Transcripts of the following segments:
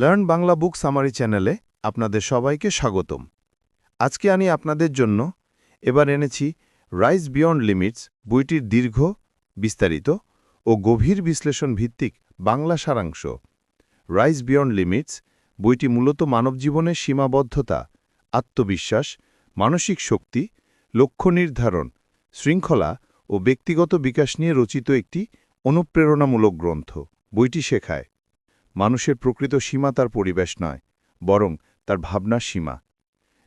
Learn Bangla বুক summary চ্যানেলে আপনাদের সবাইকে স্বাগতম। আজকে আমি আপনাদের জন্য এবার এনেছি রাইজ বিয়ন্ড লিমিটস বইটির দীর্ঘ, বিস্তারিত ও গভীর বিশ্লেষণ ভিত্তিক বাংলা সারাংশ। রাইজ বিয়ন্ড লিমিটস বইটি মূলত মানবজীবনের সীমাবদ্ধতা, আত্মবিশ্বাস, মানসিক শক্তি, লক্ষ্য নির্ধারণ, শৃঙ্খলা ও ব্যক্তিগত বিকাশ নিয়ে রচিত একটি অনুপ্রেরণামূলক গ্রন্থ। বইটি শেখায় মানুষের প্রকৃত সীমা তার পরিবেশ নয়, বরং তার ভাবনার সীমা।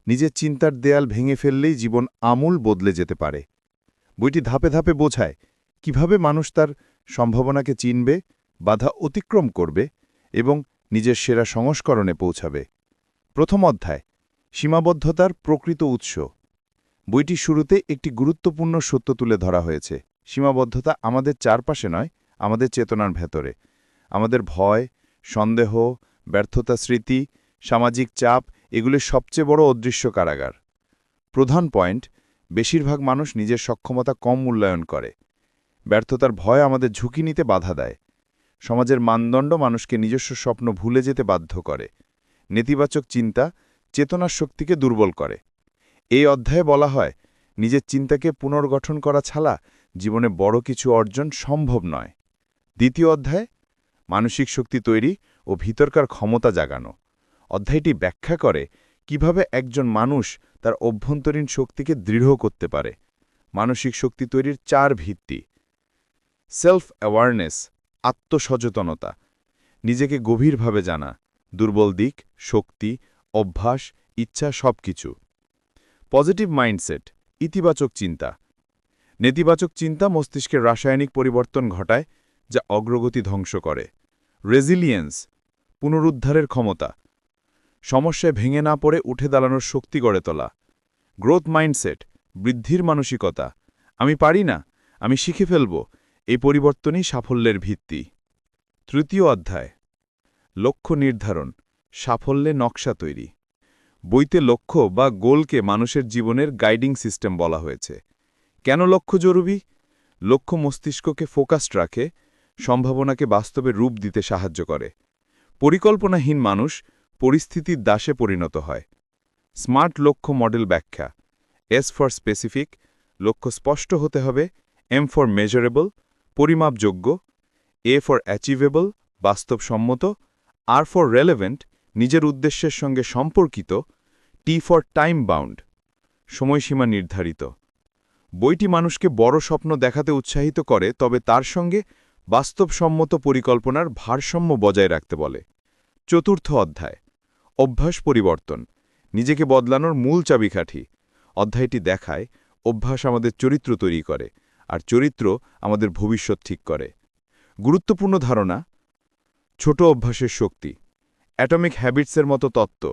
নিজের চিন্তার দেয়াল ভেঙে ফেললেই জীবন আমূল বদলে যেতে পারে। বইটি ধাপে ধাপে বোঝায় কীভাবে মানুষ তার সম্ভাবনাকে চিনবে, বাধা অতিক্রম করবে এবং নিজের সেরা সংস্করণে পৌঁছাবে। প্রথম অধ্যায়, সীমাবদ্ধতার প্রকৃত উৎস। বইটি শুরুতে একটি গুরুত্বপূর্ণ সত্য তুলে ধরা হয়েছে। সীমাবদ্ধতা আমাদের চারপাশে নয়, আমাদের চেতনার ভেতরে। আমাদের ভয় সন্দেহ, ব্যর্থতা স্মৃতি, সামাজিক চাপ এগুলির সবচেয়ে বড় অদৃশ্য কারাগার। প্রধান পয়েন্ট, বেশিরভাগ মানুষ নিজের সক্ষমতা কম মূল্যায়ন করে। ব্যর্থতার ভয় আমাদের ঝুঁকি নিতে বাধা দেয়। সমাজের মানদণ্ড মানুষকে নিজস্ব স্বপ্ন ভুলে যেতে বাধ্য করে। নেতিবাচক চিন্তা চেতনার শক্তিকে দুর্বল করে। এই অধ্যায়ে বলা হয়, নিজের চিন্তাকে পুনর্গঠন করা ছাড়া জীবনে বড় কিছু অর্জন সম্ভব নয়। দ্বিতীয় অধ্যায় মানসিক শক্তি তৈরি ও ভিতরকার ক্ষমতা জাগানো। অধ্যায়টি ব্যাখ্যা করে কীভাবে একজন মানুষ তার অভ্যন্তরীণ শক্তিকে দৃঢ় করতে পারে। মানসিক শক্তি তৈরির চার ভিত্তি। সেলফ অ্যাওয়ারনেস আত্মসচেতনতা। নিজেকে গভীরভাবে জানা, দুর্বল দিক, শক্তি, অভ্যাস, ইচ্ছা সবকিছু। পজিটিভ মাইন্ডসেট ইতিবাচক চিন্তা। নেতিবাচক চিন্তা মস্তিষ্কের রাসায়নিক পরিবর্তন ঘটায়, যা অগ্রগতি ধ্বংস করে। রেজিলিয়েন্স, পুনরুদ্ধারের ক্ষমতা। সমস্যায় ভেঙে না পড়ে উঠে দাঁড়ানোর শক্তি গড়ে তোলা। গ্রোথ মাইন্ডসেট, বৃদ্ধির মানসিকতা। আমি পারি না, আমি শিখে ফেলব, এই পরিবর্তনই সাফল্যের ভিত্তি। তৃতীয় অধ্যায়, লক্ষ্য নির্ধারণ, সাফল্যে নকশা তৈরি। বইতে লক্ষ্য বা গোলকে মানুষের জীবনের গাইডিং সিস্টেম বলা হয়েছে। কেন লক্ষ্য জরুরি? লক্ষ্য মস্তিষ্ককে ফোকাসড রাখে সম্ভাবনাকে বাস্তবে রূপ দিতে সাহায্য করে। পরিকল্পনাহীন মানুষ পরিস্থিতির দাসে পরিণত হয়। স্মার্ট লক্ষ্য মডেল ব্যাখ্যা। এস ফর স্পেসিফিক লক্ষ্য স্পষ্ট হতে হবে। এম ফর মেজারেবল পরিমাপযোগ্য। এ ফর অ্যাচিভেবল বাস্তবসম্মত। আর ফর রেলেভেন্ট নিজের উদ্দেশ্যের সঙ্গে সম্পর্কিত। টি ফর টাইম বাউন্ড সময়সীমা নির্ধারিত। বইটি মানুষকে বড় স্বপ্ন দেখাতে উৎসাহিত করে, তবে তার সঙ্গে বাস্তবসম্মত পরিকল্পনার ভারসাম্য বজায় রাখতে বলে। চতুর্থ অধ্যায়, অভ্যাস পরিবর্তন, নিজেকে বদলানোর মূল চাবিকাঠি। অধ্যায়টি দেখায়, অভ্যাস আমাদের চরিত্র তৈরি করে, আর চরিত্র আমাদের ভবিষ্যৎ ঠিক করে। গুরুত্বপূর্ণ ধারণা, ছোট অভ্যাসের শক্তি, অ্যাটমিক হ্যাবিটসের মতো তত্ত্ব,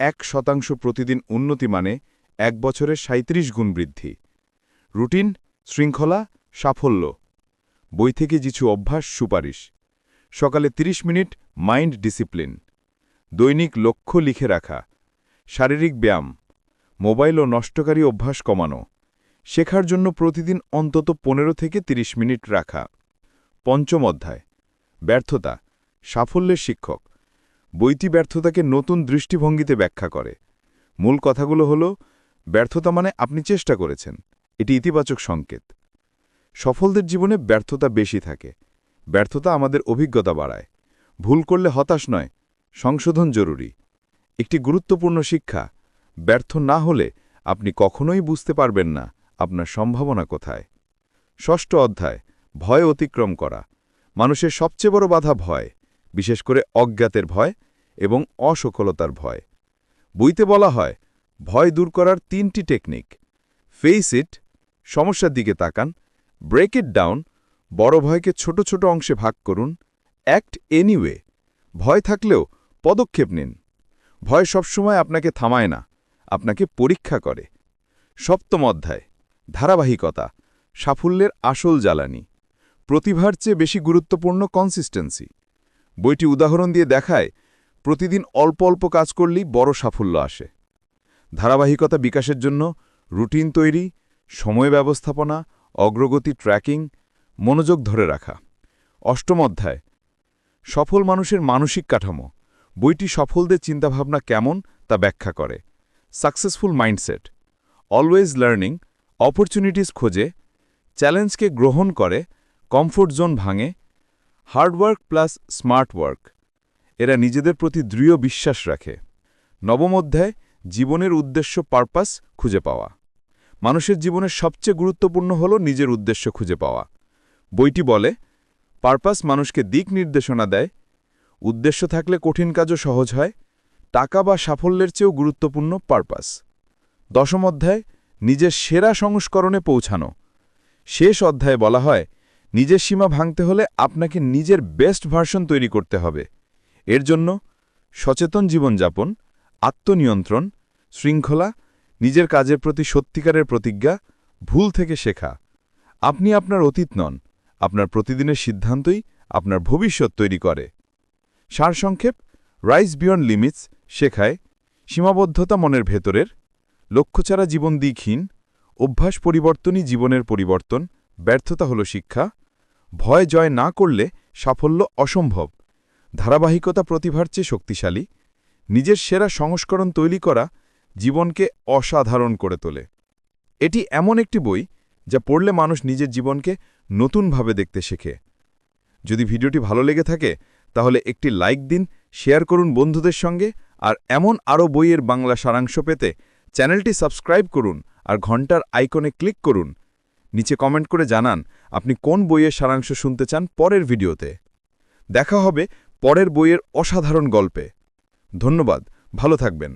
এক শতাংশ প্রতিদিন উন্নতি মানে এক বছরের ৩৭ গুণ বৃদ্ধি। রুটিন, শৃঙ্খলা, সাফল্য। বই থেকে কিছু অভ্যাস সুপারিশ। সকালে ৩০ মিনিট মাইন্ড ডিসিপ্লিন। দৈনিক লক্ষ্য লিখে রাখা। শারীরিক ব্যায়াম। মোবাইল ও নষ্টকারী অভ্যাস কমানো। শেখার জন্য প্রতিদিন অন্তত পনেরো থেকে ৩০ মিনিট রাখা। পঞ্চম অধ্যায়। ব্যর্থতা। সাফল্যের শিক্ষক। বইটি ব্যর্থতাকে নতুন দৃষ্টিভঙ্গিতে ব্যাখ্যা করে। মূল কথাগুলো হল, ব্যর্থতা মানে আপনি চেষ্টা করেছেন। এটি ইতিবাচক সংকেত। সফলদের জীবনে ব্যর্থতা বেশি থাকে। ব্যর্থতা আমাদের অভিজ্ঞতা বাড়ায়। ভুল করলে হতাশ নয়, সংশোধন জরুরি। একটি গুরুত্বপূর্ণ শিক্ষা, ব্যর্থ না হলে আপনি কখনোই বুঝতে পারবেন না আপনার সম্ভাবনা কোথায়। ষষ্ঠ অধ্যায়, ভয় অতিক্রম করা। মানুষের সবচেয়ে বড় বাধা ভয়, বিশেষ করে অজ্ঞাতের ভয় এবং অসফলতার ভয়। বইতে বলা হয়, ভয় দূর করার তিনটি টেকনিক। ফেস ইট, সমস্যার দিকে তাকান ব্রেক ইট ডাউন বড় ভয়কে ছোট ছোট অংশে ভাগ করুন। অ্যাক্ট এনিওয়ে ভয় থাকলেও পদক্ষেপ নিন। ভয় সবসময় আপনাকে থামায় না, আপনাকে পরীক্ষা করে। সপ্তম অধ্যায়, ধারাবাহিকতা, সাফল্যের আসল জ্বালানি। প্রতিভার চেয়ে বেশি গুরুত্বপূর্ণ কনসিস্টেন্সি বইটি উদাহরণ দিয়ে দেখায়, প্রতিদিন অল্প অল্প কাজ করলেই বড় সাফল্য আসে। ধারাবাহিকতা বিকাশের জন্য রুটিন তৈরি, সময় ব্যবস্থাপনা অগ্রগতি ট্র্যাকিং, মনোযোগ ধরে রাখা। অষ্টম অধ্যায়। সফল মানুষের মানসিক কাঠামো। বইটি সফলদের চিন্তাভাবনা কেমন তা ব্যাখ্যা করে। Successful mindset. Always learning, opportunities খোঁজে, চ্যালেঞ্জকে গ্রহণ করে, কমফোর্ট জোন ভাঙে hard work plus smart work. এরা নিজেদের প্রতি দৃঢ় বিশ্বাস রাখে। নবম অধ্যায়, জীবনের উদ্দেশ্য পারপাস খুঁজে পাওয়া। মানুষের জীবনের সবচেয়ে গুরুত্বপূর্ণ হল নিজের উদ্দেশ্য খুঁজে পাওয়া। বইটি বলে, পারপাস মানুষকে দিক নির্দেশনা দেয়। উদ্দেশ্য থাকলে কঠিন কাজও সহজ হয়। টাকা বা সাফল্যের চেয়েও গুরুত্বপূর্ণ পারপাস। দশম অধ্যায়, নিজের সেরা সংস্করণে পৌঁছানো। শেষ অধ্যায়ে বলা হয়, নিজের সীমা ভাঙতে হলে আপনাকে নিজের বেস্ট ভার্সন তৈরি করতে হবে। এর জন্য সচেতন জীবনযাপন, আত্মনিয়ন্ত্রণ, শৃঙ্খলা নিজের কাজের প্রতি সত্যিকারের প্রতিজ্ঞা, ভুল থেকে শেখা। আপনি আপনার অতীত নন, আপনার প্রতিদিনের সিদ্ধান্তই আপনার ভবিষ্যৎ তৈরি করে। সারসংক্ষেপ রাইস বিয়ন্ড লিমিটস শেখায়, সীমাবদ্ধতা মনের ভেতরের লক্ষ্য ছাড়া জীবন দিকহীন অভ্যাস পরিবর্তনই জীবনের পরিবর্তন, ব্যর্থতা হল শিক্ষা, ভয় জয় না করলে সাফল্য অসম্ভব, ধারাবাহিকতা প্রতিভার চেয়ে শক্তিশালী, নিজের সেরা সংস্করণ তৈরি করা জীবনকে অসাধারণ করে তোলে। এটি এমন একটি বই যা পড়লে মানুষ নিজের জীবনকে নতুনভাবে দেখতে শেখে। যদি ভিডিওটি ভালো লেগে থাকে, তাহলে একটি লাইক দিন, শেয়ার করুন বন্ধুদের সঙ্গে, আর এমন আরও বইয়ের বাংলা সারাংশ পেতে চ্যানেলটি সাবস্ক্রাইব করুন আর ঘণ্টার আইকনে ক্লিক করুন। নিচে কমেন্ট করে জানান, আপনি কোন বইয়ের সারাংশ শুনতে চান পরের ভিডিওতে। দেখা হবে পরের বইয়ের অসাধারণ গল্পে। ধন্যবাদ, ভালো থাকবেন।